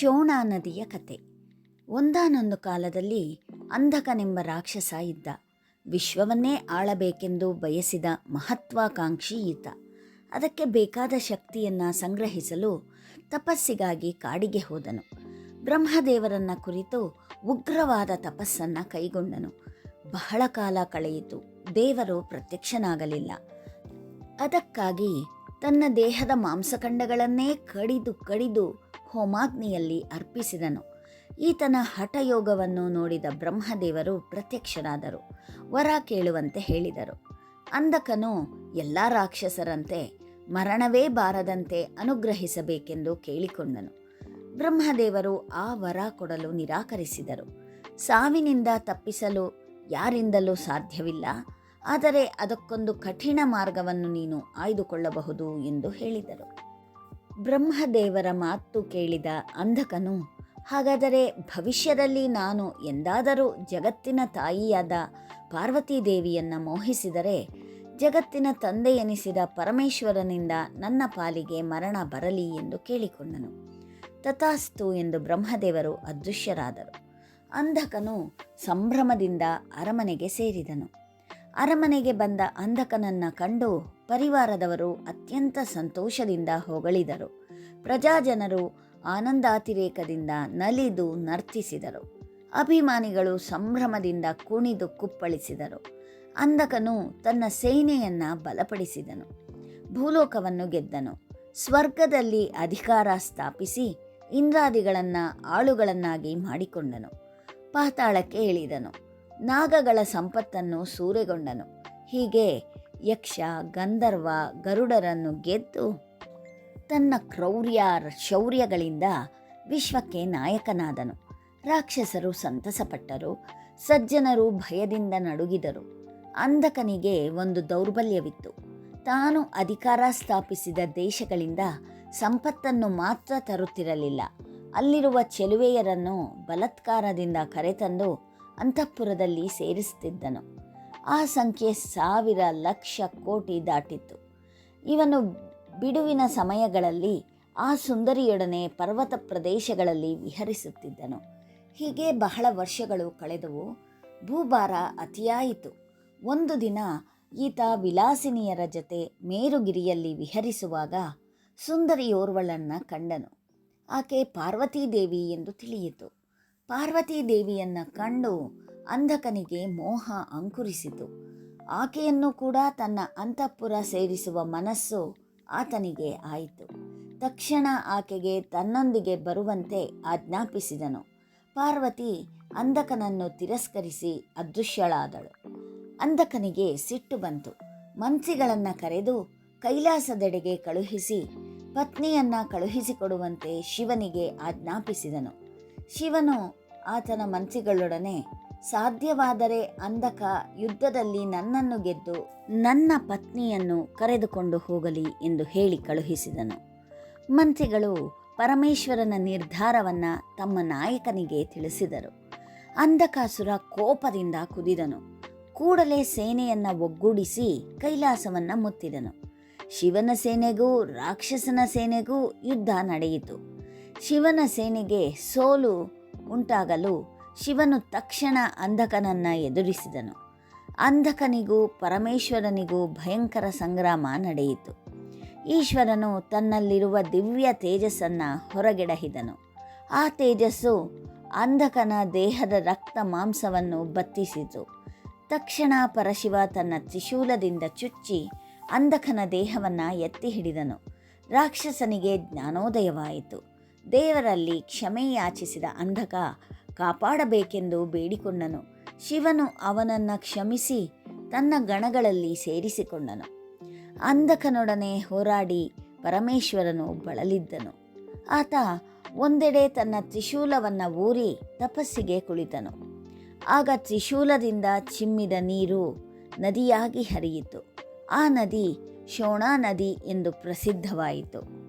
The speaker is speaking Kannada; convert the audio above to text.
ಶೋಣ ನದಿಯ ಕತೆ. ಒಂದಾನೊಂದು ಕಾಲದಲ್ಲಿ ಅಂಧಕನೆಂಬ ರಾಕ್ಷಸ ಇದ್ದ. ವಿಶ್ವವನ್ನೇ ಆಳಬೇಕೆಂದು ಬಯಸಿದ ಮಹತ್ವಾಕಾಂಕ್ಷಿ ಈತ. ಅದಕ್ಕೆ ಬೇಕಾದ ಶಕ್ತಿಯನ್ನು ಸಂಗ್ರಹಿಸಲು ತಪಸ್ಸಿಗಾಗಿ ಕಾಡಿಗೆ ಹೋದನು. ಬ್ರಹ್ಮದೇವರನ್ನ ಕುರಿತು ಉಗ್ರವಾದ ತಪಸ್ಸನ್ನು ಕೈಗೊಂಡನು. ಬಹಳ ಕಾಲ ಕಳೆಯಿತು. ದೇವರು ಪ್ರತ್ಯಕ್ಷನಾಗಲಿಲ್ಲ. ಅದಕ್ಕಾಗಿ ತನ್ನ ದೇಹದ ಮಾಂಸಖಂಡಗಳನ್ನೇ ಕಡಿದು ಕಡಿದು ಹೋಮಾಗ್ನಿಯಲ್ಲಿ ಅರ್ಪಿಸಿದನು. ಈತನ ಹಠಯೋಗವನ್ನು ನೋಡಿದ ಬ್ರಹ್ಮದೇವರು ಪ್ರತ್ಯಕ್ಷರಾದರು. ವರ ಕೇಳುವಂತೆ ಹೇಳಿದರು. ಅಂಧಕನು ಎಲ್ಲ ರಾಕ್ಷಸರಂತೆ ಮರಣವೇ ಬಾರದಂತೆ ಅನುಗ್ರಹಿಸಬೇಕೆಂದು ಕೇಳಿಕೊಂಡನು. ಬ್ರಹ್ಮದೇವರು ಆ ವರ ಕೊಡಲು ನಿರಾಕರಿಸಿದರು. ಸಾವಿನಿಂದ ತಪ್ಪಿಸಲು ಯಾರಿಂದಲೂ ಸಾಧ್ಯವಿಲ್ಲ. ಆದರೆ ಅದಕ್ಕೊಂದು ಕಠಿಣ ಮಾರ್ಗವನ್ನು ನೀನು ಆಯ್ದುಕೊಳ್ಳಬಹುದು ಎಂದು ಹೇಳಿದರು. ಬ್ರಹ್ಮದೇವರ ಮಾತು ಕೇಳಿದ ಅಂಧಕನು, ಹಾಗಾದರೆ ಭವಿಷ್ಯದಲ್ಲಿ ನಾನು ಎಂದಾದರೂ ಜಗತ್ತಿನ ತಾಯಿಯಾದ ಪಾರ್ವತೀದೇವಿಯನ್ನು ಮೋಹಿಸಿದರೆ, ಜಗತ್ತಿನ ತಂದೆ ಎನಿಸಿದ ಪರಮೇಶ್ವರನಿಂದ ನನ್ನ ಪಾಲಿಗೆ ಮರಣ ಬರಲಿ ಎಂದು ಕೇಳಿಕೊಂಡನು. ತಥಾಸ್ತು ಎಂದು ಬ್ರಹ್ಮದೇವರು ಅದೃಶ್ಯರಾದರು. ಅಂಧಕನು ಸಂಭ್ರಮದಿಂದ ಅರಮನೆಗೆ ಸೇರಿದನು. ಅರಮನೆಗೆ ಬಂದ ಅಂಧಕನನ್ನ ಕಂಡು ಪರಿವಾರದವರು ಅತ್ಯಂತ ಸಂತೋಷದಿಂದ ಹೊಗಳಿದರು. ಪ್ರಜಾಜನರು ಆನಂದಾತಿರೇಕದಿಂದ ನಲಿದು ನರ್ತಿಸಿದರು. ಅಭಿಮಾನಿಗಳು ಸಂಭ್ರಮದಿಂದ ಕುಣಿದು ಕುಪ್ಪಳಿಸಿದರು. ಅಂಧಕನು ತನ್ನ ಸೇನೆಯನ್ನ ಬಲಪಡಿಸಿದನು. ಭೂಲೋಕವನ್ನು ಗೆದ್ದನು. ಸ್ವರ್ಗದಲ್ಲಿ ಅಧಿಕಾರ ಸ್ಥಾಪಿಸಿ ಇಂದ್ರಾದಿಗಳನ್ನು ಆಳುಗಳನ್ನಾಗಿ ಮಾಡಿಕೊಂಡನು. ಪಾತಾಳಕ್ಕೆ ಇಳಿದನು. ನಾಗಗಳ ಸಂಪತ್ತನ್ನು ಸೂರೆಗೊಂಡನು. ಹೀಗೆ ಯಕ್ಷ, ಗಂಧರ್ವ, ಗರುಡರನ್ನು ಗೆದ್ದು ತನ್ನ ಕ್ರೌರ್ಯ ಶೌರ್ಯಗಳಿಂದ ವಿಶ್ವಕ್ಕೆ ನಾಯಕನಾದನು. ರಾಕ್ಷಸರು ಸಂತಸಪಟ್ಟರು, ಸಜ್ಜನರು ಭಯದಿಂದ ನಡುಗಿದರು. ಅಂಧಕನಿಗೆ ಒಂದು ದೌರ್ಬಲ್ಯವಿತ್ತು. ತಾನು ಅಧಿಕಾರ ಸ್ಥಾಪಿಸಿದ ದೇಶಗಳಿಂದ ಸಂಪತ್ತನ್ನು ಮಾತ್ರ ತರುತ್ತಿರಲಿಲ್ಲ. ಅಲ್ಲಿರುವ ಚೆಲುವೆಯರನ್ನು ಬಲತ್ಕಾರದಿಂದ ಕರೆತಂದು ಅಂತಃಪುರದಲ್ಲಿ ಸೇರಿಸುತ್ತಿದ್ದನು ಆ ಸಂಖ್ಯೆ ಸಾವಿರ ಲಕ್ಷ ಕೋಟಿ ದಾಟಿತ್ತು. ಇವನು ಬಿಡುವಿನ ಸಮಯಗಳಲ್ಲಿ ಆ ಸುಂದರಿಯೊಡನೆ ಪರ್ವತ ಪ್ರದೇಶಗಳಲ್ಲಿ ವಿಹರಿಸುತ್ತಿದ್ದನು. ಹೀಗೆ ಬಹಳ ವರ್ಷಗಳು ಕಳೆದವು. ಭೂಭಾರ ಅತಿಯಾಯಿತು. ಒಂದು ದಿನ ಈತ ವಿಲಾಸಿನಿಯರ ಜೊತೆ ಮೇರುಗಿರಿಯಲ್ಲಿ ವಿಹರಿಸುವಾಗ ಸುಂದರಿಯೋರ್ವಳನ್ನು ಕಂಡನು. ಆಕೆ ಪಾರ್ವತೀದೇವಿ ಎಂದು ತಿಳಿಯಿತು. ಪಾರ್ವತೀದೇವಿಯನ್ನು ಕಂಡು ಅಂಧಕನಿಗೆ ಮೋಹ ಅಂಕುರಿಸಿತು. ಆಕೆಯನ್ನು ಕೂಡ ತನ್ನ ಅಂತಃಪುರ ಸೇರಿಸುವ ಮನಸ್ಸು ಆತನಿಗೆ ಆಯಿತು. ತಕ್ಷಣ ಆಕೆಗೆ ತನ್ನೊಂದಿಗೆ ಬರುವಂತೆ ಆಜ್ಞಾಪಿಸಿದನು. ಪಾರ್ವತಿ ಅಂಧಕನನ್ನು ತಿರಸ್ಕರಿಸಿ ಅದೃಶ್ಯಳಾದಳು. ಅಂಧಕನಿಗೆ ಸಿಟ್ಟು ಬಂತು. ಮನ್ಸಿಗಳನ್ನು ಕರೆದು ಕೈಲಾಸದೆಡೆಗೆ ಕಳುಹಿಸಿ ಪತ್ನಿಯನ್ನ ಕಳುಹಿಸಿಕೊಡುವಂತೆ ಶಿವನಿಗೆ ಆಜ್ಞಾಪಿಸಿದನು. ಶಿವನು ಆತನ ಮಂತ್ರಿಗಳೊಡನೆ ಸಾಧ್ಯವಾದರೆ ಅಂಧಕ ಯುದ್ಧದಲ್ಲಿ ನನ್ನನ್ನು ಗೆದ್ದು ನನ್ನ ಪತ್ನಿಯನ್ನು ಕರೆದುಕೊಂಡು ಹೋಗಲಿ ಎಂದು ಹೇಳಿ ಕಳುಹಿಸಿದನು. ಮಂತ್ರಿಗಳು ಪರಮೇಶ್ವರನ ನಿರ್ಧಾರವನ್ನ ತಮ್ಮ ನಾಯಕನಿಗೆ ತಿಳಿಸಿದರು. ಅಂಧಕಾಸುರ ಕೋಪದಿಂದ ಕುದಿದನು. ಕೂಡಲೇ ಸೇನೆಯನ್ನ ಒಗ್ಗೂಡಿಸಿ ಕೈಲಾಸವನ್ನ ಮುತ್ತಿದನು. ಶಿವನ ಸೇನೆಗೂ ರಾಕ್ಷಸನ ಸೇನೆಗೂ ಯುದ್ಧ ನಡೆಯಿತು. ಶಿವನ ಸೇನೆಗೆ ಸೋಲು ಉಂಟಾಗಲು ಶಿವನು ತಕ್ಷಣ ಅಂಧಕನನ್ನ ಎದುರಿಸಿದನು. ಅಂಧಕನಿಗೂ ಪರಮೇಶ್ವರನಿಗೂ ಭಯಂಕರ ಸಂಗ್ರಾಮ ನಡೆಯಿತು. ಈಶ್ವರನು ತನ್ನಲ್ಲಿರುವ ದಿವ್ಯ ತೇಜಸ್ಸನ್ನು ಹೊರಗೆಡಹಿದನು. ಆ ತೇಜಸ್ಸು ಅಂಧಕನ ದೇಹದ ರಕ್ತ ಮಾಂಸವನ್ನು ಬತ್ತಿಸಿತು. ತಕ್ಷಣ ಪರಶಿವ ತನ್ನ ತ್ರಿಶೂಲದಿಂದ ಚುಚ್ಚಿ ಅಂಧಕನ ದೇಹವನ್ನು ಎತ್ತಿ ಹಿಡಿದನು ರಾಕ್ಷಸನಿಗೆ ಜ್ಞಾನೋದಯವಾಯಿತು. ದೇವರಲ್ಲಿ ಕ್ಷಮೆ ಯಾಚಿಸಿದ ಅಂಧಕ ಕಾಪಾಡಬೇಕೆಂದು ಬೇಡಿಕೊಂಡನು. ಶಿವನು ಅವನನ್ನು ಕ್ಷಮಿಸಿ ತನ್ನ ಗಣಗಳಲ್ಲಿ ಸೇರಿಸಿಕೊಂಡನು. ಅಂಧಕನೊಡನೆ ಹೋರಾಡಿ ಪರಮೇಶ್ವರನು ಬಳಲಿದ್ದನು. ಆತ ಒಂದೆಡೆ ತನ್ನ ತ್ರಿಶೂಲವನ್ನು ಊರಿ ತಪಸ್ಸಿಗೆ ಕುಳಿತನು. ಆಗ ತ್ರಿಶೂಲದಿಂದ ಚಿಮ್ಮಿದ ನೀರು ನದಿಯಾಗಿ ಹರಿಯಿತು. ಆ ನದಿ ಶೋಣಾ ನದಿ ಎಂದು ಪ್ರಸಿದ್ಧವಾಯಿತು.